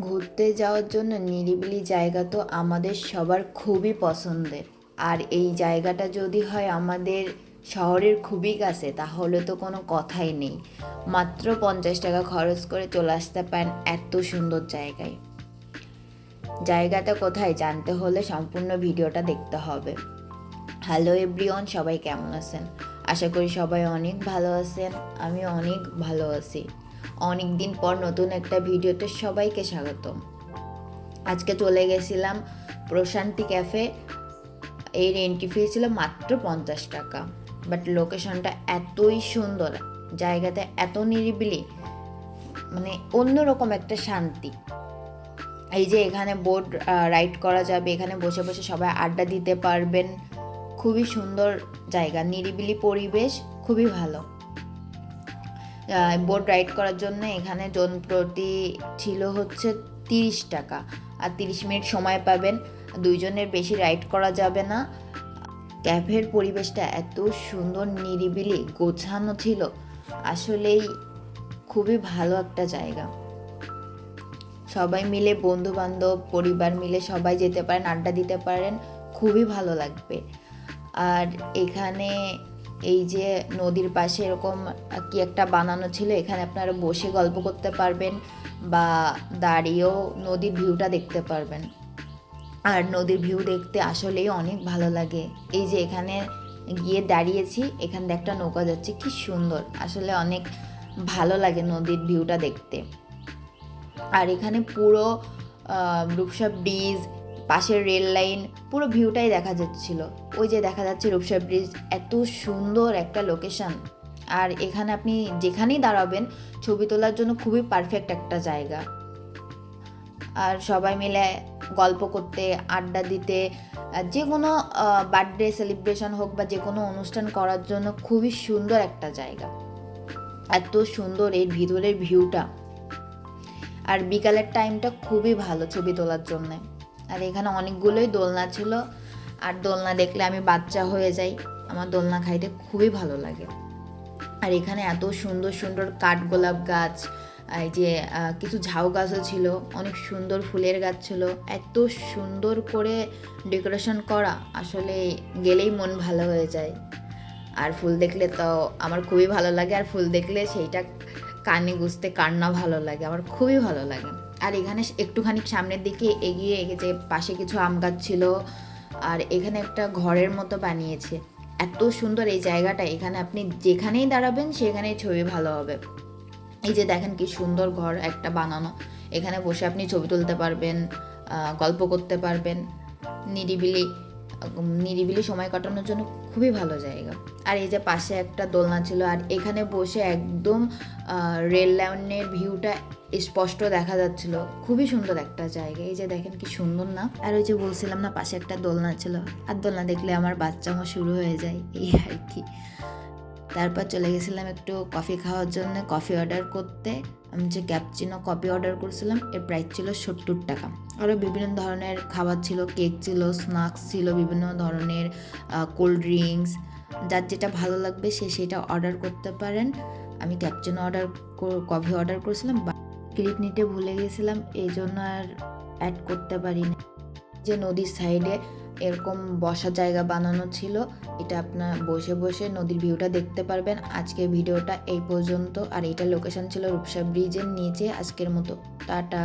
ঘুরতে যাওয়ার জন্য নিরিবিলি জায়গা তো আমাদের সবার খুবই পছন্দের। আর এই জায়গাটা যদি হয় আমাদের শহরের খুবই কাছে, তাহলে তো কোনো কথাই নেই। মাত্র পঞ্চাশ টাকা খরচ করে চলে আসতে পারেন এত সুন্দর জায়গায়। জায়গাটা কোথায় জানতে হলে সম্পূর্ণ ভিডিওটা দেখতে হবে। হ্যালো এভরিওয়ান, সবাই কেমন আছেন? আশা করি সবাই অনেক ভালো আছেন আমি অনেক ভালো আছি। অনেক দিন পর নতুন একটা ভিডিওতে সবাইকে স্বাগতম। আজকে চলে গেছিলাম প্রশান্তি ক্যাফে। এর এন্ট্রি ফি ছিল মাত্র পঞ্চাশ টাকা। বাট লোকেশনটা এতই সুন্দর, জায়গাতে এত নিরিবিলি মানে অন্যরকম একটা শান্তি। এই যে এখানে বোট রাইড করা যাবে, এখানে বসে বসে সবাই আড্ডা দিতে পারবেন। খুবই সুন্দর জায়গা, নিরিবিলি পরিবেশ, খুবই ভালো। বোট রাইড করার জন্য এখানে জন প্রতি ছিল হচ্ছে তিরিশ টাকা। আর তিরিশ মিনিট সময় পাবেন। দুইজনের বেশি রাইড করা যাবে না। ক্যাফের পরিবেশটা এত সুন্দর, নিরিবিলি, গোছানো ছিল। আসলেই খুবই ভালো একটা জায়গা। সবাই মিলে বন্ধু বান্ধব পরিবার মিলে সবাই যেতে পারেন, আড্ডা দিতে পারেন। খুবই ভালো লাগবে। আর এখানে এই যে নদীর পাশে এরকম কি একটা বানানো ছিল, এখানে আপনারা বসে গল্প করতে পারবেন বা দাঁড়িয়েও নদীর ভিউটা দেখতে পারবেন। আর নদীর ভিউ দেখতে আসলেই অনেক ভালো লাগে। এই যে এখানে গিয়ে দাঁড়িয়েছি, এখান দিয়ে একটা নৌকা যাচ্ছে, কি সুন্দর। আসলে অনেক ভালো লাগে নদীর ভিউটা দেখতে। আর এখানে পুরো রূপসা ব্রিজ পাশের রেল লাইন, পুরো ভিউটাই দেখা যাচ্ছিল। ওই যে দেখা যাচ্ছে রূপসা ব্রিজ, এত সুন্দর একটা লোকেশন আর এখানে আপনি যেখানেই দাঁড়াবেন, ছবি তোলার জন্য খুবই পারফেক্ট একটা জায়গা। আর সবাই মিলে গল্প করতে, আড্ডা দিতে যে কোনো বার্থডে সেলিব্রেশন হোক বা যে কোনো অনুষ্ঠান করার জন্য খুবই সুন্দর একটা জায়গা। এত সুন্দর এর ভিতরের ভিউটা। আর বিকালের টাইমটা খুবই ভালো ছবি তোলার জন্যে। আর এখানে অনেকগুলোই দোলনা ছিল। আর দোলনা দেখলে আমি বাচ্চা হয়ে যাই। আমার দোলনা খাইতে খুবই ভালো লাগে। আর এখানে এত সুন্দর সুন্দর কাঠগোলাপ গাছ, এই যে কিছু ঝাউ গাছও ছিল। অনেক সুন্দর ফুলের গাছ ছিল। এত সুন্দর করে ডেকোরেশন করা আসলে গেলেই মন ভালো হয়ে যায়। আর ফুল দেখলে তো আমার খুবই ভালো লাগে। আর ফুল দেখলে সেইটা কানে গুছতে কার না ভালো লাগে। আমার খুবই ভালো লাগে। আর এখানে একটুখানি সামনের দিকে এগিয়ে যে পাশে কিছু আম গাছ ছিল, আর এখানে একটা ঘরের মতো বানিয়েছে। এত সুন্দর এই জায়গাটা, এখানে আপনি যেখানেই দাঁড়াবেন সেখানেই ছবি ভালো হবে। এই যে দেখেন কি সুন্দর ঘর একটা বানানো। এখানে বসে আপনি ছবি তুলতে পারবেন গল্প করতে পারবেন। নিরিবিলি নিরিবিলি সময় কাটানোর জন্য খুবই ভালো জায়গা। আর এই যে পাশে একটা দোলনা ছিল, আর এখানে বসে একদম রেল লাইনের ভিউটা স্পষ্ট দেখা যাচ্ছিল। খুবই সুন্দর একটা জায়গা। এই যে দেখেন কি সুন্দর না? আর ওই যে বলছিলাম না, পাশে একটা দোলনা ছিল। আর দোলনা দেখলে আমার বাচ্চামো শুরু হয়ে যায়। এই আর কি। তারপর চলে গেছিলাম একটু কফি খাওয়ার জন্য। কফি অর্ডার করতে আমি যে ক্যাপচিনো কফি অর্ডার করেছিলাম, এর প্রাইস ছিল সত্তর টাকা। আরও বিভিন্ন ধরনের খাবার ছিল। কেক ছিল, স্ন্যাক্স ছিল, বিভিন্ন ধরনের কোল্ড ড্রিঙ্কস। যার যেটা ভালো লাগবে সে সেটা অর্ডার করতে পারেন। আমি ক্যাপচিনো অর্ডার কফি অর্ডার করেছিলাম ক্লিপ নিতে ভুলে গেছিলাম এই জন্য আর অ্যাড করতে পারিনি। যে নদীর সাইডে এরকম বসার জায়গা বানানো ছিল, এটা আপনার বসে বসে নদীর ভিউটা দেখতে পারবেন। আজকের ভিডিওটা এই পর্যন্ত। আর এটা লোকেশন ছিল রূপসা ব্রিজের নিচে আজকের মতো। টাটা।